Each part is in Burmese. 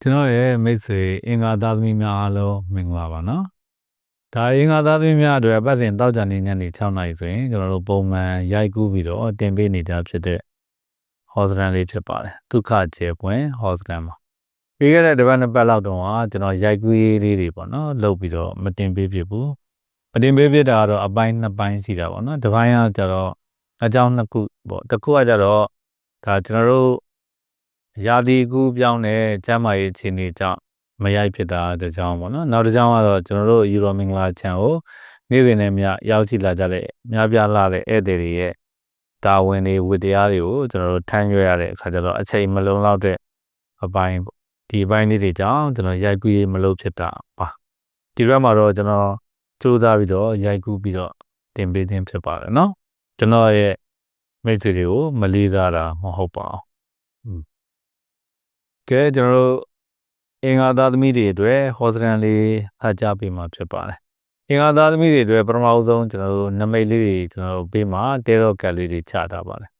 ကျွန်တော်ရဲ့မိတ်ဆွေအင်္ဂါသားသမီးများအားလုံးမင်္ဂလာပါနော်ဒါအင်္ဂါသားသမီးများအတွက်ပတ်စဉ်တောက်ကြနေညနေ6နာရီဆိုရင်ကျွန်တော်တို့ပုံမှန်ရိုက်ကူးပြီးတော့တင်ပေးနေကြဖြစ်တဲ့ hostel လေးဖြစ်ပါတယ်ဒုက္ခကျေပွင့် hostel မှာပြီးခဲ့တဲ့တစ်ပတ်နှစ်ပတ်လောက်တော့ကျွန်တော်ရိုက်ကူးရေးလေးတွေပေါ့နော်လုပ်ပြီးတော့မတင်ပေးဖြစ်ဘူးမတင်ပေးဖြစ်တာကတော့အပိုင်းနှစ်ပိုင်းစီတာပေါ့နော်တစ်ပိုင်းကကျတော့အကြောင်းနှစ်ခုပေါ့တစ်ခုကကျတော့ဒါကျွန်တော်တို့ ရာသီကူးပြောင်းတဲ့ကျမ်းမာရေးအခြေအနေကြောင့်မရိုက်ဖြစ်တာတစ်ကြောင်းပေါ့နော်နောက်တစ်ကြောင်းကတော့ကျွန်တော်တို့ယူရိုမင်္ဂလာချန်ကိုနေ့စဉ်နဲ့မြရောက်ရှိလာကြတဲ့များပြားလာတဲ့ဧည့်သည်တွေရဲ့တာဝန်တွေဝတ္တရားတွေကိုကျွန်တော်တို့ထမ်းရွက်ရတဲ့အခါကျတော့အချိန်မလုံလောက်တဲ့အပိုင်းပေါ့ဒီအပိုင်းလေးတွေကြောင့်ကျွန်တော်ရိုက်ကူးရေးမလုပ်ဖြစ်တာပါဒီဘက်မှာတော့ကျွန်တော်စူးစမ်းပြီးတော့ရိုက်ကူးပြီးတော့တင်ပေးခြင်းဖြစ်ပါတယ်နော်ကျွန်တော်ရဲ့မိတ်ဆွေတွေကိုမလေးစားတာမဟုတ်ပါဘူး ကဲကျွန်တော်တို့အင်္ဂါသားသမီးတွေအတွက်ဟောစတန်လေးဖတ်ကြားပေးမှာဖြစ်ပါတယ်အင်္ဂါသားသမီးတွေအတွက်ပထမဆုံးကျွန်တော်တို့နမိတ်လေးတွေကျွန်တော်တို့ပေးမှာတဲတော့ကတ်လေးတွေချထားပါတယ်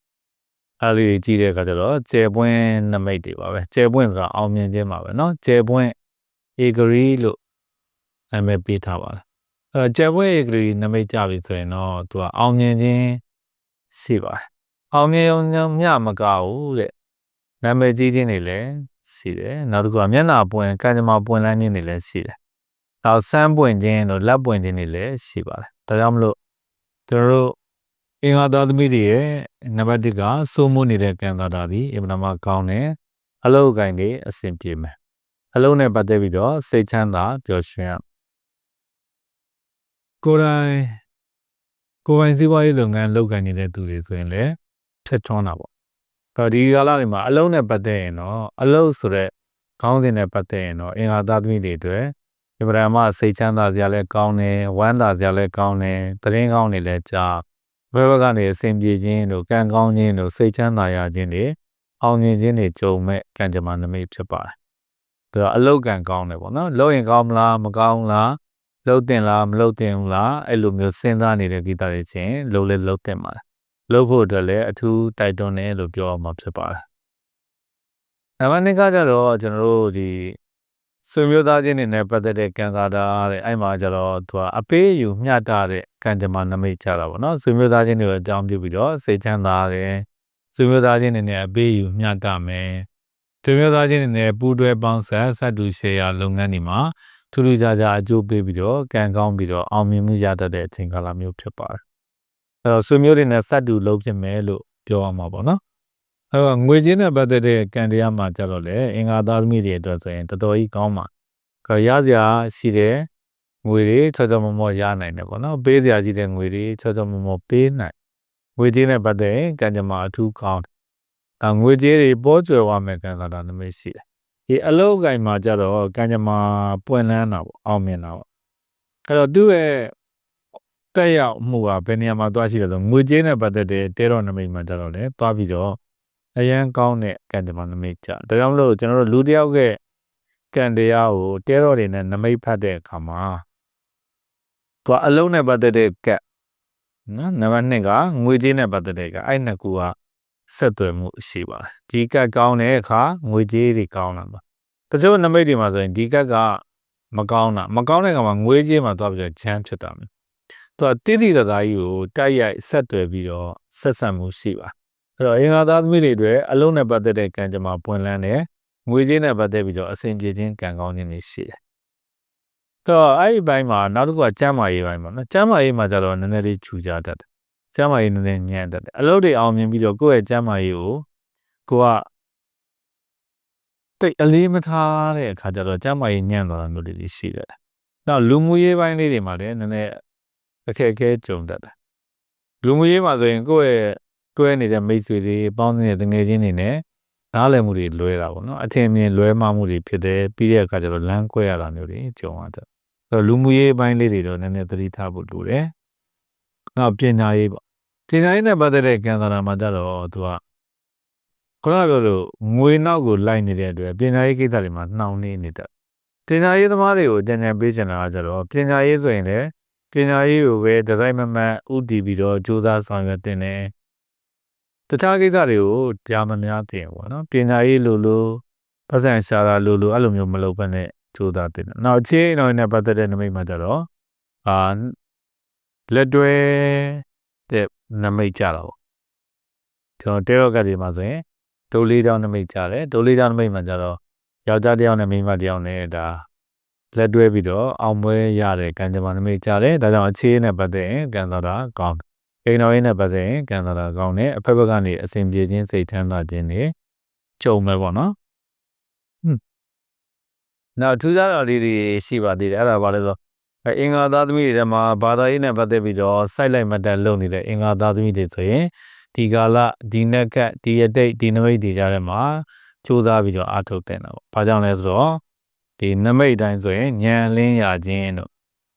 အဲ့လေးကြီးတဲ့အခါကျတော့ကျယ်ပွင့်နမိတ်တွေပါပဲကျယ်ပွင့်ဆိုတာအောင်မြင်ခြင်းပါပဲเนาะကျယ်ပွင့်ဧဂရီလို့နာမည်ပေးထားပါတယ်အဲကျယ်ပွင့်ဧဂရီနမိတ်ကြပြီဆိုရင်တော့သူကအောင်မြင်ခြင်းရှိပါတယ်အောင်မြင်ုံမျှမကဘူးတဲ့နာမည်ကြီးခြင်းတွေလည်း ရှိတယ်နောက်တစ်ခုကမျက်နှာပွင့်ကံကြမ္မာပွင့်လန်းခြင်းတွေလည်းရှိတယ်နောက်စမ်းပွင့်ခြင်းတို့လက်ပွင့်ခြင်းတွေလည်းရှိပါတယ်ဒါကြောင့်မလို့တို့တို့အင်္ဂါသားသမီးတွေရဲ့နံပါတ်1ကစိုးမိုးနေတဲ့ကံသာတာဒီအင်မတန်မှကောင်းတယ်အလုပ်အကိုင်တွေအဆင်ပြေမယ်အလုပ်နဲ့ပတ်သက်ပြီးတော့စိတ်ချမ်းသာပျော်ရွှင်ရကိုယ်တိုင်ကိုယ်ပိုင်စီးပွားရေးလုပ်ငန်းလုပ်ကိုင်နေတဲ့သူတွေဆိုရင်လည်းဖြစ်ထွန်းတာပေါ့ တော့ဒီကာလတွေမှာအလုံးနဲ့ပတ်သက်ရင်တော့အလုံးဆိုတဲ့ခေါင်းစဉ်နဲ့ပတ်သက်ရင်တော့အင်္ဂါသားသမီးတွေအတွက်ဒီပရမစိတ်ချမ်းသာစရာလည်းကောင်းတယ်ဝမ်းသာစရာလည်းကောင်းတယ်သတင်းကောင်းတွေလည်းကြားဘယ်ဘက်ကနေအစဉ်ပြေခြင်းတို့ကံကောင်းခြင်းတို့စိတ်ချမ်းသာရခြင်းတွေအောင်မြင်ခြင်းတွေကြုံမဲ့ကံကြမ္မာနမိတ်ဖြစ်ပါတယ်ဒါတော့အလုတ်ကံကောင်းတယ်ပေါ့နော်လုပ်ရင်ကောင်းမလားမကောင်းလားလှုပ်တင်လားမလှုပ်တင်ဘူးလားအဲ့လိုမျိုးစဉ်းစားနေတဲ့ကိစ္စတွေချင်းလှုပ်လဲလှုပ်တင်ပါတယ် လုပ်ဖို့အတွက်လည်းအထူးတိုက်တွန်းတယ်လို့ပြောရမှာဖြစ်ပါတယ်။နံပါတ်2ကကြတော့ကျွန်တော်တို့ဒီဆွေမျိုးသားချင်းတွေနဲ့ပတ်သက်တဲ့ကံစားတာတဲ့အဲ့မှာကြတော့သူကအပေးယူမျှတတဲ့ကံကြမ္မာနမိတ်ကြတာပေါ့နော်ဆွေမျိုးသားချင်းတွေအကြောင်းပြုပြီးတော့စိတ်ချမ်းသာတယ်ဆွေမျိုးသားချင်းတွေနဲ့အပေးယူမျှတမယ်ဆွေမျိုးသားချင်းတွေနဲ့ပူးတွဲပေါင်းဆက်ဆက်တူရှယ်ယာလုပ်ငန်းတွေမှာထူးထူးခြားခြားအကျိုးပေးပြီးတော့ကံကောင်းပြီးတော့အောင်မြင်မှုရတတ်တဲ့အချိန်ကာလမျိုးဖြစ်ပါတယ် အဲ့တော့ဆွေမျိုးတွေနဲ့စက်တူလုံးဖြစ်မယ်လို့ပြောရမှာပေါ့နော်အဲ့တော့ငွေချင်းနဲ့ပတ်သက်တဲ့ကံတရားမှာကြတော့လေအင်္ဂါသားသမီးတွေအတွက်ဆိုရင်တော်တော်ကြီးကောင်းပါကရစရာရှိတဲ့ငွေတွေချောချောမောမောရနိုင်တယ်ပေါ့နော်ပေးစရာရှိတဲ့ငွေတွေချောချောမောမောပေးနိုင်ငွေချင်းနဲ့ပတ်သက်ရင်ကံကြမ္မာအထူးကောင်းတယ်ဒါငွေကြေးတွေပေါ်ကျွယ်ဝမယ်ကံသာတာနမိတ်ရှိတယ်ဒီအလုတ်ကင်မှာကြတော့ကံကြမ္မာပွင့်လန်းတာပေါ့အောင်မြင်တာပေါ့အဲ့တော့သူ့ရဲ့ တက်ရောက်မှုကဘယ်နေရာမှာသွားရှိလဲဆိုငွေကြေးနဲ့ပတ်သက်တဲ့တဲတော်နမိတ်မှာကြတော့လေသွားပြီးတော့အရန်ကောင်းတဲ့ကံကြမ္မာနမိတ်ကြဒါကြောင့်မလို့ကျွန်တော်တို့လူတယောက်ရဲ့ကံတရားကိုတဲတော်တွေနဲ့နမိတ်ဖတ်တဲ့အခါမှာသွားအလုံးနဲ့ပတ်သက်တဲ့ကက်နော်နံပါတ်2ကငွေကြေးနဲ့ပတ်သက်တဲ့ကအဲ့နှစ်ခုကဆက်သွယ်မှုရှိပါတယ်ဒီကက်ကောင်းတဲ့အခါငွေကြေးတွေကောင်းလာပါတချို့နမိတ်တွေမှာဆိုရင်ဒီကက်ကမကောင်းတာမကောင်းတဲ့အခါမှာငွေကြေးမှာသွားပြီးတော့ချမ်းဖြစ်တာမျိုး သူကတိတိတသားကြီးကိုတိုက်ရိုက်ဆက်သွယ်ပြီးတော့ဆက်ဆံမှုရှိပါအဲ့တော့အင်္ဂါသားသမီးတွေအတွက်အလုံးနဲ့ပတ်သက်တဲ့ကံကြမ္မာပွင့်လန်းတယ်ငွေကြေးနဲ့ပတ်သက်ပြီးတော့အစဉ်ပြေခြင်းကံကောင်းခြင်းတွေရှိတယ်တော့အဲ့ဒီဘိုင်းမှာနောက်တစ်ခုကကျမ်းမာရေးဘိုင်းပေါ့နော်ကျမ်းမာရေးမှာကျတော့နည်းနည်းလေးခြူကြတတ်တယ်ကျမ်းမာရေးနည်းနည်းညံ့တတ်တယ်အလုပ်တွေအောင်မြင်ပြီးတော့ကိုယ့်ရဲ့ကျမ်းမာရေးကိုကိုကတိတ်အလေးမထားတဲ့အခါကျတော့ကျမ်းမာရေးညံ့သွားတာမျိုးတွေရှိတယ်။နောက်လူမှုရေးပိုင်းလေးတွေမှာလည်းနည်းနည်း အခက်အခဲကြုံတတ်တယ်လူမှုရေးမှာဆိုရင်ကိုယ့်ရဲ့တွဲနေတဲ့မိတ်ဆွေတွေပေါင်းနေတဲ့ငွေချင်းတွေနဲ့နားလည်မှုတွေလွဲတာပေါ့နော်အထင်မြင်လွဲမှားမှုတွေဖြစ်တယ်ပြီးတဲ့အခါကျတော့လမ်းကွဲရတာမျိုးတွေကြုံရတယ်ဆိုတော့လူမှုရေးပိုင်းလေးတွေတော့နည်းနည်းသတိထားဖို့လိုတယ်နောက်ပညာရေးပေါ့ပညာရေးနဲ့ပတ်သက်တဲ့ကံစားတာမှာကြတော့သူကခုနကပြောလို့ငွေနောက်ကိုလိုက်နေတဲ့အတွက်ပညာရေးကိစ္စတွေမှာနှောင့်နှေးနေတတ်ပညာရေးသမားတွေကိုကြံကြံပေးချင်တာကကြတော့ပညာရေးဆိုရင်လည်း ပညာရေးကိုပဲဒီဇိုင်းမမတ်ဥတည်ပြီးတော့စူးစမ်းဆောင်ရွက်တင်တယ်တခြားကိစ္စတွေကိုကြားမများတင်ပေါ့နော်ပညာရေးလိုလိုပတ်စံရှာတာလိုလိုအဲ့လိုမျိုးမလုပ်ဘဲနဲ့ကြိုးစားတင်တယ်နောက်အခြေအနေတော်နဲ့ပတ်သက်တဲ့နမိတ်မှာကြတော့အာလက်တွဲတဲ့နမိတ်ကြတာပေါ့ကျွန်တော်တဲရော့ကတ်ဒီမှာဆိုရင်ဒိုးလေးတောင်းနမိတ်ကြတယ်ဒိုးလေးတောင်းနမိတ်မှာကြတော့ယောက်ျားတစ်ယောက်နဲ့မိန်းမတစ်ယောက်နဲ့ဒါ လက်တွဲပြီးတော့အောင်ပွဲရတယ်ကံကြမ္မာနမိတ်ကြတယ်ဒါကြောင့်အခြေအနေနဲ့ပတ်သက်ရင်ကံတော်တာကောင်းတယ်အိမ်တော်ရင်းနဲ့ပတ်သက်ရင်ကံတော်တာကောင်းတယ်အဖက်ဘက်ကနေအစဉ်ပြေခြင်းစိတ်ထမ်းသာခြင်းတွေကြုံမယ်ပေါ့နော်နောက်ထူးခြားတော်လေးတွေရှိပါသေးတယ်အဲ့ဒါဘာလဲဆိုအဲအင်္ဂါသားသမီးတွေထဲမှာဘာသာရေးနဲ့ပတ်သက်ပြီးတော့စိုက်လိုက်မတက်လုပ်နေတဲ့အင်္ဂါသားသမီးတွေဆိုရင်ဒီကာလဒီနက်ကတ်ဒီအတိတ်ဒီနမိတ်တွေကြားထဲမှာစူးစမ်းပြီးတော့အားထုတ်တဲ့နော်။ဘာကြောင့်လဲဆိုတော့ ဒီနမိတ်တိုင်းဆိုရင်ညံလင်းရခြင်းတို့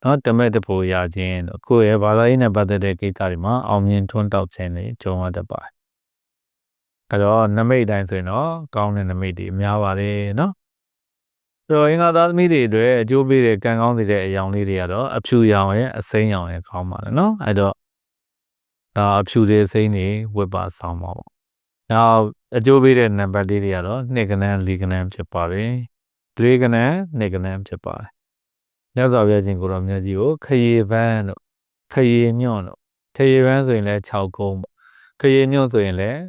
နော်တမက်တဖို့ရခြင်းတို့ကိုယ့်ရဲ့ဘာသာရေးနဲ့ပတ်သက်တဲ့ကိစ္စတွေမှာအောင်မြင်ထွန်းတောက်ခြင်းတွေကြုံရတတ်ပါတယ်။အဲ့တော့နမိတ်တိုင်းဆိုရင်တော့ကောင်းတဲ့နမိတ်တွေအများပါတယ်နော်။ဆိုတော့အင်္ဂါသားသမီးတွေအတွက်အကျိုးပေးတဲ့ကံကောင်းတဲ့အယောင်လေးတွေကတော့အဖြူရောင်ရဲ့အစိမ်းရောင်ရဲ့ကောင်းပါတယ်နော်။အဲ့တော့ဒါအဖြူတွေစိမ်းတွေဝတ်ပါဆောင်ပါပေါ့။နောက်အကျိုးပေးတဲ့နံပါတ်လေးတွေကတော့နှစ်ကနန်းလေးကနန်းဖြစ်ပါတယ်။ ဒရေကနန်းနှစ်ကနန်းဖြစ်ပါတယ်။ညဇော်ပြခြင်းကိုတော့မြတ်ကြီးကိုခရီပန်းတို့ခရီညွန့်တို့ခရီပန်းဆိုရင်လည်း6ကုန်းပေါ့။ခရီညွန့်ဆိုရင်လည်း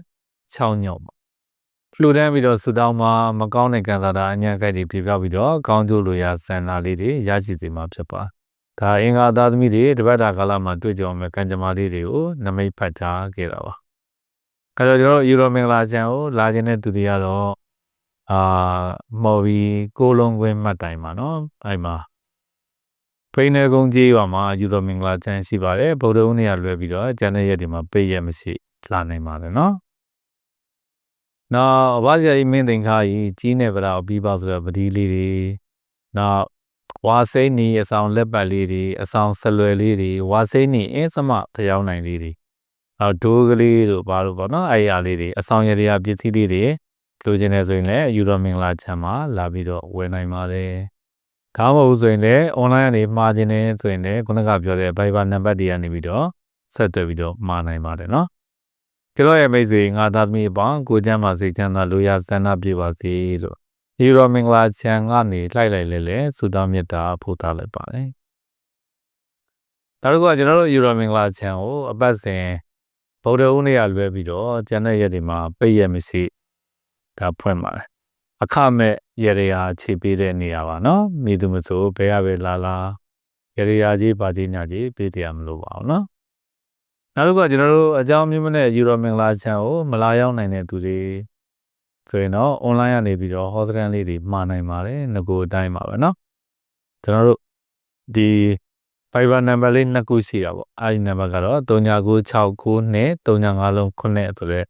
6ညွန့်ပေါ့။လှူဒန်းပြီးတော့ဆူတောင်းမှာမကောင်းတဲ့ကံစားတာအညာကက်တွေပြပြပြီးတော့ကောင်းကျိုးလိုရာဆန္ဒလေးတွေရရှိစေမှာဖြစ်ပါတယ်။ဒါအင်္ဂါသားသမီးတွေတပတ်တာကာလမှာတွေ့ကြုံမဲ့ကံကြမ္မာလေးတွေကိုနမိတ်ဖတ်ကြားခဲ့တာပါ။အဲတော့ကျွန်တော်ယူရိုမင်္ဂလာချန်ကိုလာခြင်းတဲ့သူတွေကတော့ အာမော်ဘီကိုလုံးခွင်းမှတ်တိုင်ပါနော်။အဲ့မှာဖိနေကုန်းကြီးရွာမှာယူရိုမင်္ဂလာချန်ရှိပါတယ်။ဗုဒ္ဓဦးနေ့ကလွယ်ပြီးတော့ကျန်တဲ့ရက်တွေမှာပိတ်ရက်မရှိလာနိုင်ပါတယ်နော်။နောက်ဘာသာရေးမင်းသင်္ခါကြီးကြီးနေဗရာပြီးပါဆိုတော့ပတိလေးတွေနောက်ဝါစိမ့်နီအဆောင်လက်ပတ်လေးတွေအဆောင်ဆလွယ်လေးတွေဝါစိမ့်နီအင်းစမဖျောင်းနိုင်လေးတွေနောက်ဒိုးကလေးတို့ဘာလို့ပေါ့နော်အဲ့ရလေးတွေအဆောင်ရရပစ္စည်းလေးတွေ လိုချင်တယ်ဆိုရင်လည်းယူရိုမင်္ဂလာချမ်းမှာလာပြီးတော့ဝယ်နိုင်ပါတယ်ကောင်းမဟုတ်ဆိုရင်လည်း online ကနေမှားခြင်းနဲ့ဆိုရင်လည်းခုနကပြောတဲ့ Viber နံပါတ်တွေကနေပြီးတော့ဆက်သွယ်ပြီးတော့မှားနိုင်ပါတယ်နော်ကျွန်တော်ရဲ့မိတ်ဆွေငါသားသမီးအပေါင်းကိုကျမ်းပါစိတ်ချမ်းသာလိုရဆန္ဒပြပါစေလို့ဒီရောမင်္ဂလာချမ်းကနေလှိုက်လိုက်လဲလဲဆုတောင်းမေတ္တာပို့သလိုက်ပါတယ်နောက်တစ်ခုကကျွန်တော်တို့ယူရိုမင်္ဂလာချမ်းကိုအပတ်စဉ်ဗုဒ္ဓဦးနေ့ကလွဲပြီးတော့ကျန်တဲ့ရက်တွေမှာပိတ်ရမရှိ ဒါဖွင့်ပါတယ်အခမဲ့ရေရာခြေပေးတဲ့နေရာပါနော်မိသူမဆိုဘဲရပဲလာလာရေရာကြီးပါကြီးညာကြီးပေးတရားမလို့ပါအောင်နော်နောက်တစ်ခုကကျွန်တော်တို့အကြောင်းမျိုးမနဲ့ယူရိုမင်္ဂလာချန်ကိုမလာရောက်နိုင်တဲ့သူတွေဆိုရင်တော့ online ကနေပြီးတော့ hot trend လေးတွေမှာနိုင်ပါတယ်ငကိုအတိုင်းပါပဲနော်ကျွန်တော်တို့ဒီ fiber number လေးနှစ်ခုရှိတာပေါ့အဲဒီ number ကတော့399692 395လုံး9ဆိုတဲ့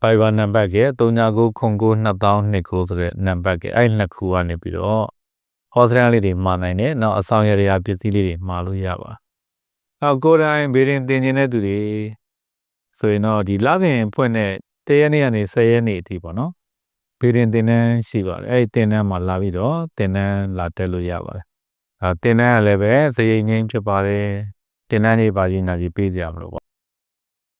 Fiber number က3999200029ဆိုတဲ့ number ကအဲဒီနှစ်ခုကနေပြီးတော့ hotline လေးတွေမှာနိုင်တယ်နောက်အဆောင်ရရပစ္စည်းလေးတွေမှာလို့ရပါအော်ကိုယ်တိုင်ဘေးရင်တင်နေတဲ့သူတွေဆိုရင်တော့ဒီလစဉ်ဖွင့်တဲ့တရက်နေ့ကနေ10ရက်နေ့အထိပေါ့နော်ဘေးရင်တင်တန်းရှိပါတယ်အဲ့ဒီတင်တန်းမှာလာပြီးတော့တင်တန်းလာတက်လို့ရပါတယ်အဲတင်တန်းကလည်းပဲစရိတ်ငိမ့်ဖြစ်ပါတယ်တင်တန်းတွေပါရင်နာကြီးပေးကြမလို့ပေါ့